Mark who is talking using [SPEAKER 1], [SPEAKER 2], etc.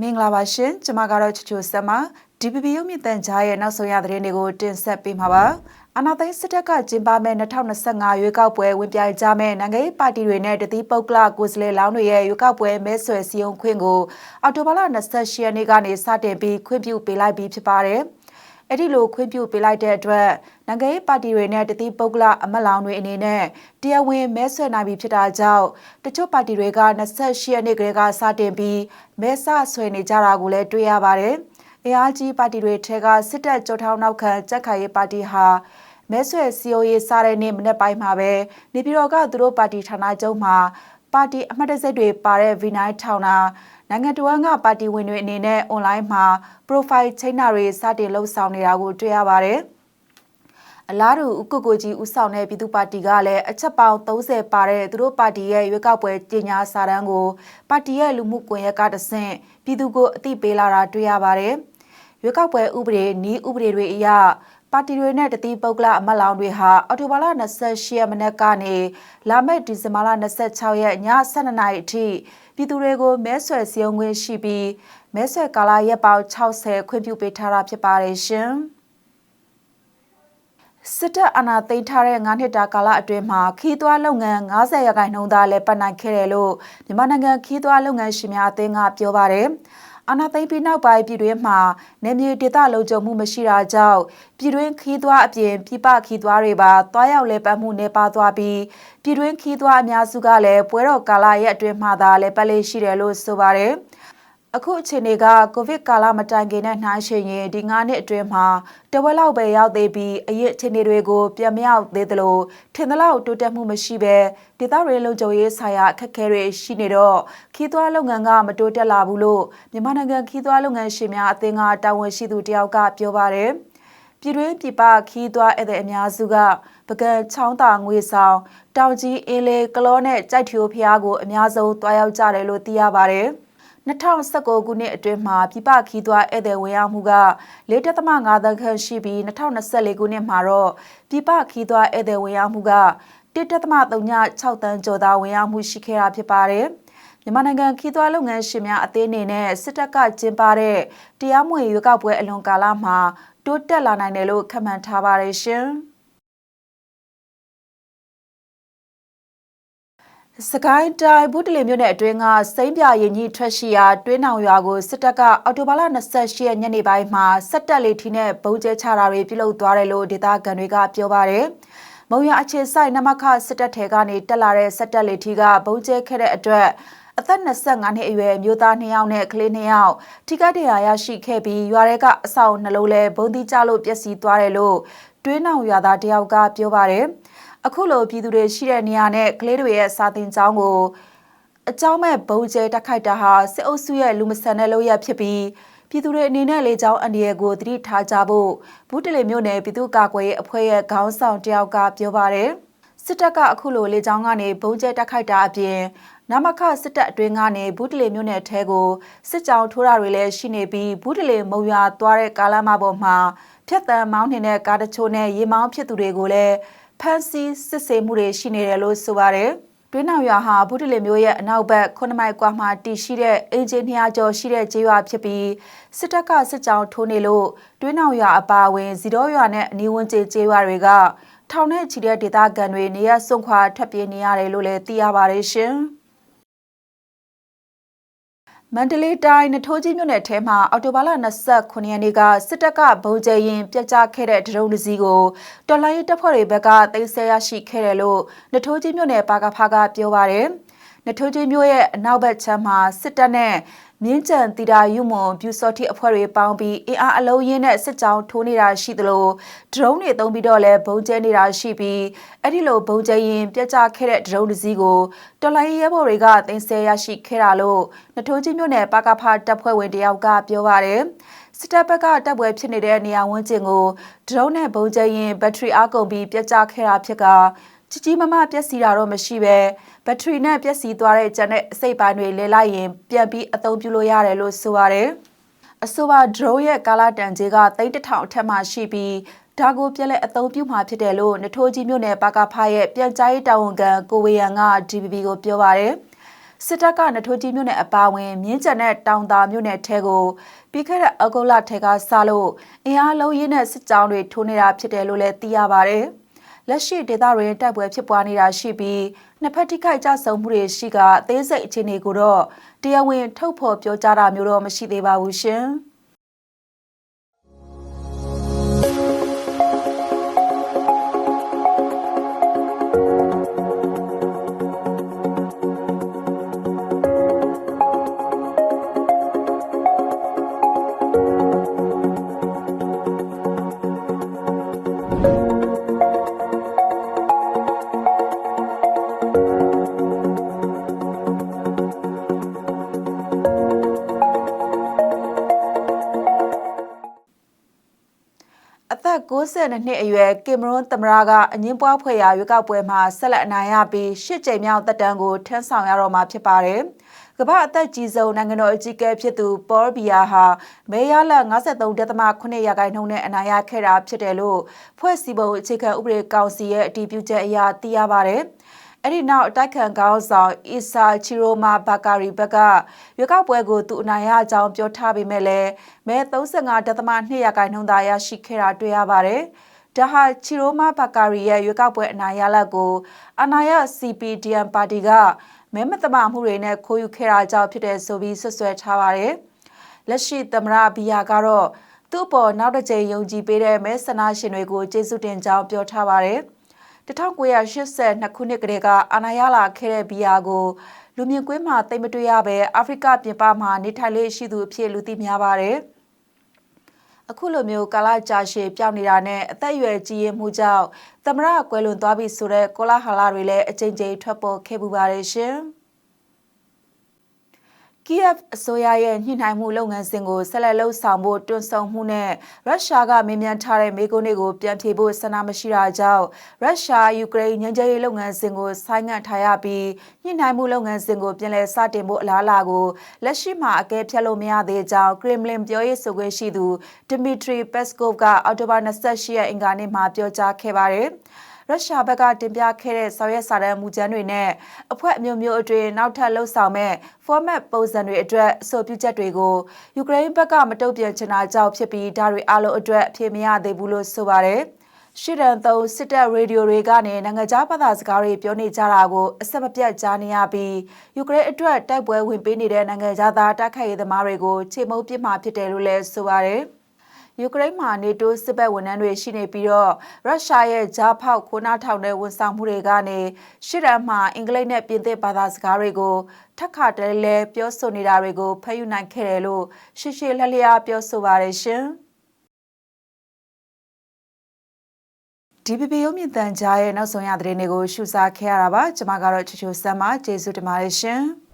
[SPEAKER 1] မင်္ဂလာပါရှင်ကျွန်မကတော့ချူချူဆက်မ DPP ရုပ်မြင့်တန်ကြားရဲ့နောက်ဆုံးရသတင်းတွေကိုတင်ဆက်ပေးမှာပါအနာသိန်းစစ်တပ်ကကျင်းပမဲ့2025ရွေးကောက်ပွဲဝင်ပြိုင်ကြမဲ့နိုင်ငံရေးပါတီတွေနဲ့တတိပုဂ္ဂလကိုယ်စားလှယ်လောင်းတွေရဲ့ရွေးကောက်ပွဲမဲဆွယ်စည်းရုံးခွင့်ကိုအော်တိုဘာလ28ရက်နေ့ကနေစတင်ပြီးခွင့်ပြုပေးလိုက်ပြီးဖြစ်ပါတယ် အဲ့ဒီလိုခွင့်ပြုပေးလိုက်တဲ့အတွက်နိုင်ငံရေးပါတီတွေနဲ့တတိပုဂ္ဂလအမတ်လောင်တွေအနေနဲ့တရားဝင်မဲဆွယ်နိုင်ပြီဖြစ်တာကြောင့်တချို့ပါတီတွေက28ရက်နေ့ကလေးကစတင်ပြီးမဲဆဆွဲနေကြတာကိုလည်းတွေ့ရပါတယ်။အင်အားကြီးပါတီတွေထဲကစစ်တပ်ကြောထောင်းနောက်ခံကြက်ခိုင်ရေးပါတီဟာမဲဆွယ်စီအိုရေးစားတဲ့နေ့မနေ့ပိုင်းမှာပဲနေပြည်တော်ကသူတို့ပါတီဌာနချုပ်မှာပါတီအမှတ်တရစက်တွေပါတဲ့ V9 ထောင်တာ နိုင်ငံတော်ကပါတီဝင်တွေအနေနဲ့ online မှာ profile ချိန်နာတွေစတင်လှုပ်ဆောင်နေတာကိုတွေ့ရပါတယ်။အလားတူဥက္ကုကိုကြီးဥဆောင်တဲ့ပြည်သူပါတီကလည်းအချက်ပေါင်း30ပါတဲ့သူတို့ပါတီရဲ့ရွေးကောက်ပွဲကြေညာစာတမ်းကိုပါတီရဲ့လူမှုကွန်ရက်ကတဆင့်ပြည်သူကိုအသိပေးလာတာတွေ့ရပါတယ်။ရွေးကောက်ပွဲဥပဒေနီးဥပဒေတွေအရ ပါတီတွေနဲ့တတိပုဂ္ဂလအမတ်လောင်တွေဟာအော်တိုဘာလ28ရက်မနေ့ကနေလာမယ့်ဒီဇင်ဘာလ26ရက်ည12နာရီအထိပြည်သူတွေကိုမဲဆွယ်စည်းရုံးခွင့်ရှိပြီးမဲဆွယ်ကာလရက်ပေါင်း60ခွင့်ပြုပေးထားတာဖြစ်ပါတယ်ရှင်။စစ်တပ်အာဏာသိမ်းထားတဲ့9နှစ်တာကာလအတွင်းမှာခီးသွွားလုပ်ငန်း90ရာခိုင်နှုန်းသားလည်းပတ်နိုင်ခဲ့တယ်လို့မြန်မာနိုင်ငံခီးသွွားလုပ်ငန်းရှင်များအသင်းကပြောပါတယ်။ အာဏာသိမ်းပြီးနောက်ပိုင်းပြည်တွင်းမှာနေမြေဒေသလုံခြုံမှုမရှိတာကြောင့်ပြည်တွင်းခီးသွွားအပြင်ပြည်ပခီးသွွားတွေပါတွားရောက်လဲပတ်မှုနေပါသွားပြီးပြည်တွင်းခီးသွွားအများစုကလည်းပွဲတော်ကာလရဲ့အတွင်းမှာသာလဲပတ်လေးရှိတယ်လို့ဆိုပါတယ်။ အခုအခြေအနေကကိုဗစ်ကာလမတိုင်ခင်နဲ့နှိုင်းယှဉ်ရင်ဒီ9နှစ်အတွင်းမှာတဝက်လောက်ပဲရောက်သေးပြီးအရေးအခြေအနေတွေကိုပြန်မရောက်သေးသလိုထင်သလောက်တိုးတက်မှုမရှိပဲဒေသရေးလုံခြုံရေးဆိုင်ရာအခက်အခဲတွေရှိနေတော့ခီးသွွားလုပ်ငန်းကမတိုးတက်လာဘူးလို့မြန်မာနိုင်ငံခီးသွွားလုပ်ငန်းရှင်များအသင်းကတာဝန်ရှိသူတယောက်ကပြောပါတယ်ပြည်တွင်းပြည်ပခီးသွွားဧည့်သည်အများစုကပကံချောင်းသာငွေဆောင်တောင်ကြီးအင်းလေးကလောနဲ့ကြိုက်ထီယိုဖျားကိုအများဆုံးတွားရောက်ကြတယ်လို့သိရပါတယ်။ 2019ခုနှစ်အတွင်းမှာပြပခီးသွွားဧည့်သည်ဝင်ရောက်မှုက4.5သန်းခန့်ရှိပြီး2024ခုနှစ်မှာတော့ပြပခီးသွွားဧည့်သည်ဝင်ရောက်မှုက1.36သန်းကျော်သာဝင်ရောက်မှုရှိခဲ့တာဖြစ်ပါတယ်။မြန်မာနိုင်ငံခီးသွွားလုပ်ငန်းရှင်များအသင်းအနေနဲ့စစ်တပ်ကကျင်းပတဲ့တရားမဝင်ရွေးကောက်ပွဲအလွန်ကာလမှာတိုးတက်လာနိုင်တယ်လို့ခန့်မှန်းထားပါတယ်ရှင်။ စကိုင်းတိုင်းဘူးတလီမြို့နယ်အတွင်းကစိမ့်ပြရင်ကြီးထွက်ရှိရာတွင်းနောင်ရွာကိုစစ်တပ်ကအော်တိုဘာလ28ရက်ညနေပိုင်းမှာစက်တက်လေထီနဲ့ပုံကျဲချတာတွေပြုလုပ်သွားတယ်လို့ဒေသခံတွေကပြောပါတယ်။မုံရအခြေဆိုင်နမခစစ်တပ်ထဲကနေတက်လာတဲ့စက်တက်လေထီကပုံကျဲခဲ့တဲ့အတွက်အသက်25နှစ်အရွယ်မျိုးသား2ယောက်နဲ့ကလေး2ယောက်ထိခိုက်ဒဏ်ရာရရှိခဲ့ပြီးရွာထဲကအဆောက်နှလုံးလဲဘုံတိကျလို့ပျက်စီးသွားတယ်လို့တွင်းနောင်ရွာသားတယောက်ကပြောပါတယ်။ အခုလိုပြည်သူတွေရှိတဲ့နေရာနဲ့ကလေးတွေရဲ့စာသင်ကျောင်းကိုအကြောင်းမဲ့ဘုံကျဲတိုက်ခိုက်တာဟာစစ်အုပ်စုရဲ့လူမဆန်တဲ့လုပ်ရဖြစ်ပြီးပြည်သူတွေအနေနဲ့လေကြောင်းအန္တရာယ်ကိုသတိထားကြဖို့ဘူးတလေမြို့နယ်ပြည်သူ့ကာကွယ်ရေးအဖွဲ့ရဲ့ခေါင်းဆောင်တယောက်ကပြောပါတယ်စစ်တပ်ကအခုလိုလေကြောင်းကနေဘုံကျဲတိုက်ခိုက်တာအပြင်နမခစစ်တပ်အတွင်းကနေဘူးတလေမြို့နယ်ထဲကိုစစ်ကြောင်းထိုးတာတွေလည်းရှိနေပြီးဘူးတလေမုံရွာသွားတဲ့ကားလမ်းမပေါ်မှာဖြတ်တန်းမောင်းနေတဲ့ကားတချို့နဲ့ရေမောင်းဖြစ်သူတွေကိုလည်း ဖမ်းဆီးစစ်ဆေးမှုတွေရှိနေတယ်လို့ဆိုပါတယ်။တွင်းနောက်ရွာဟာဘုဒ္ဓလင်မျိုးရဲ့အနောက်ဘက်9မိုင်ကွာမှာတည်ရှိတဲ့အင်ဂျင်နီယာကျော်ရှိတဲ့ကျေးရွာဖြစ်ပြီးစစ်တပ်ကစစ်ကြောင်းထိုးနေလို့တွင်းနောက်ရွာအပါအဝင်ဇီတော်ရွာနဲ့အနီးဝန်းကျင်ကျေးရွာတွေကထောင်နဲ့ချီတဲ့ဒေသခံတွေနေရစွန့်ခွာထွက်ပြေးနေရတယ်လို့လည်းသိရပါတယ်ရှင်။ မန္တလေးတိုင်းနထိုးကြီးမြို့နယ်ထဲမှာအော်တိုဘာလ29ရက်နေ့ကစစ်တပ်ကဗုံးကျရင်ပြက်ကျခဲ့တဲ့ဒရုန်းတစ်စီးကိုတော်လိုင်းတပ်ဖွဲ့တွေဘက်ကသိမ်းဆည်းရရှိခဲ့တယ်လို့နထိုးကြီးမြို့နယ်ပါကဖာကပြောပါရယ်နထိုးကြီးမြို့ရဲ့အနောက်ဘက်ခြမ်းမှာစစ်တပ်နဲ့ မြင်းကြံတီတာယူမွန်ပြူစော်တီအဖွဲ့တွေပေါင်းပြီးအင်အားအလုံးရင်းနဲ့စစ်ကြောင်းထိုးနေတာရှိသလိုဒရုန်းတွေသုံးပြီးတော့လည်းဘုံကျဲနေတာရှိပြီးအဲ့ဒီလိုဘုံကျဲရင်ပြက်ကျခဲ့တဲ့ဒရုန်းတစ်စီးကိုတော်လိုင်းရဲဘော်တွေကတင်ဆက်ရရှိခဲ့တာလို့နထိုးကြီးမြို့နယ်ပါကဖတပ်ဖွဲ့ဝင်တယောက်ကပြောပါတယ်စစ်တပ်ဘက်ကတပ်ပွဲဖြစ်နေတဲ့နေရာဝန်းကျင်ကိုဒရုန်းနဲ့ဘုံကျဲရင်ဘက်ထရီအားကုန်ပြီးပြက်ကျခဲ့တာဖြစ်က ကြီးကြီးမားမားပျက်စီးတာတော့မရှိပဲဘက်ထရီနဲ့ပျက်စီးသွားတဲ့ကျန်တဲ့အစိတ်ပိုင်းတွေလဲလိုက်ရင်ပြန်ပြီးအသုံးပြုလို့ရတယ်လို့ဆိုပါတယ်။အဆိုပါ drone ရဲ့ကာလာတန်ကြီးက3000အထက်မှရှိပြီးဒါကိုပြက်လက်အသုံးပြုမှာဖြစ်တယ်လို့နထိုးကြီးမြို့နယ်ပါကဖားရဲ့ပြန်ကြားရေးတာဝန်ခံကိုဝေယံက DPP ကိုပြောပါတယ်။စစ်တပ်ကနထိုးကြီးမြို့နယ်အပါအဝင်မြင်းကျန်တဲ့တောင်သာမြို့နယ်ထဲကိုပြီးခဲ့တဲ့အဂုတ်လထဲကစလို့အင်အားလုံးရင်းနဲ့စစ်ကြောင်းတွေထိုးနေတာဖြစ်တယ်လို့လည်းသိရပါတယ်။ လက်ရှိဒေသတွင်တိုက်ပွဲဖြစ်ပွားနေတာရှိပြီးနှစ်ဖက်ထိခိုက်ကြဆုံမှုတွေရှိကအသေးစိတ်အခြေအနေကိုတော့တရားဝင်ထုတ်ဖော်ပြောကြားတာမျိုးတော့မရှိသေးပါဘူးရှင်။ 62နှစ်အရွယ်ကင်မရွန်သမ္မတကအငင်းပွားဖွဲ့ရာရွေးကောက်ပွဲမှာဆက်လက်အနိုင်ရပြီးရှစ်ကြိမ်မြောက်သက်တမ်းကိုထမ်းဆောင်ရတော့မှာဖြစ်ပါတယ်။ကမ္ဘာအသက်ကြီးဆုံးနိုင်ငံတော်အကြီးအကဲဖြစ်သူပေါ်ဘီယာဟာမေယာလက်53.8ရာခိုင်နှုန်းနဲ့အနိုင်ရခဲ့တာဖြစ်တယ်လို့ဖွဲ့စည်းပုံအခြေခံဥပဒေကောင်စီရဲ့အတည်ပြုချက်အရသိရပါတယ်။ အဲ့ဒီနောက်အတိုက်ခံကောင်းဆောင်အီဆာချီရိုမာဘာကာရီဘက်ကရွေးကောက်ပွဲကိုသူအနိုင်ရကြောင်းပြောထားပေမဲ့လည်းမဲ35.2ရာခိုင်နှုန်းသာရရှိခဲ့တာတွေ့ရပါတယ်။ဒါဟာချီရိုမာဘာကာရီရဲ့ရွေးကောက်ပွဲအနိုင်ရလက်ကိုအနာရ CPDM ပါတီကမဲမတမမှုတွေနဲ့ခိုးယူခဲ့တာကြောင့်ဖြစ်တဲ့ဆိုပြီးဆွဆွဲထားပါတယ်။လက်ရှိသမရဘီယာကတော့သူ့ပေါ်နောက်တစ်ကြိမ်ယုံကြည်ပေးတဲ့မဲဆန္ဒရှင်တွေကိုကျေးဇူးတင်ကြောင်းပြောထားပါတယ်။ 1982ခုနှစ်ကတည်းကအာဏာရလာခဲ့တဲ့ဘီယာကိုလူမြင်ကွင်းမှာတိတ်မတွေ့ရပဲအာဖရိကပြင်ပမှာနေထိုင်လေးရှိသူအဖြစ်လူသိများပါတယ်။အခုလိုမျိုးကာလကြာရှည်ပြောင်းနေတာနဲ့အသက်အရွယ်ကြီးရင်မှုကြောင့်သမရကွယ်လွန်သွားပြီဆိုတဲ့ကောလာဟလာတွေလည်းအကြိမ်ကြိမ်ထွက်ပေါ်ခဲ့ပူပါတယ်ရှင်။ ကီယက်အစိုးရရဲ့ညှိနှိုင်းမှုလုပ်ငန်းစဉ်ကိုဆက်လက်လှုပ်ဆောင်ဖို့တွန်းဆုံမှုနဲ့ရုရှားကမေးမြန်းထားတဲ့မေးခွန်းတွေကိုပြန်ဖြေဖို့ဆန္ဒမရှိတာကြောင့်ရုရှားယူကရိန်းငြိမ်းချမ်းရေးလုပ်ငန်းစဉ်ကိုဆိုင်းငံ့ထားရပြီးညှိနှိုင်းမှုလုပ်ငန်းစဉ်ကိုပြန်လည်စတင်ဖို့အလားအလာကိုလက်ရှိမှာအကဲဖြတ်လို့မရသေးကြောင်းကရမလင်ပြောရေးဆိုခွင့်ရှိသူဒမီထရီပက်စကော့ဗ်ကအောက်တိုဘာ28ရက်အင်္ဂါနေ့မှာပြောကြားခဲ့ပါတယ်။ ရုရှားဘက်ကတင်ပြခဲ့တဲ့ဆောင်ရွက်စာတမ်းမူကြမ်းတွေနဲ့အဖွဲ့အမျိုးမျိုးအတွင်းနောက်ထပ်လှုပ်ဆောင်မဲ့ format ပုံစံတွေအတွက်အဆိုပြုချက်တွေကိုယူကရိန်းဘက်ကမတုံ့ပြန်ချင်တာကြောင့်ဖြစ်ပြီးဒါတွေအလုံးအတွက်အပြေမရသေးဘူးလို့ဆိုပါတယ်။ရှစ်တန်သုံးစစ်တပ်ရေဒီယိုတွေကနေနိုင်ငံခြားဘာသာစကားတွေပြောနေကြတာကိုအဆက်မပြတ်ကြားနေရပြီးယူကရိန်းအတွက်တိုက်ပွဲဝင်ပေးနေတဲ့နိုင်ငံခြားသားတိုက်ခိုက်ရေးသမားတွေကိုခြေမုပ်ပစ်မှဖြစ်တယ်လို့လည်းဆိုပါတယ်။ ယူကရိန်းမှာနေတိုးစစ်ဘက်ဝန်ထမ်းတွေရှိနေပြီးတော့ရုရှားရဲ့ဂျားဖောက်ခိုးနားထောင်တဲ့ဝန်ဆောင်မှုတွေကနေရှစ်ရန်မှာအင်္ဂလိပ်နဲ့ပြင်သစ်ဘာသာစကားတွေကိုထက်ခါတလဲလဲပြောဆိုနေတာတွေကိုဖတ်ယူနိုင်ခဲ့တယ်လို့ရှေ့ရှေ့လက်လျားပြောဆိုပါတယ်ရှင်။ DPP ရုံမြင့်တန်ကြားရဲ့နောက်ဆုံးရသတင်းတွေကိုရှုစားခဲ့ရတာပါကျွန်မကတော့ချူချူဆမ်းမကျေးဇူးတင်ပါတယ်ရှင်။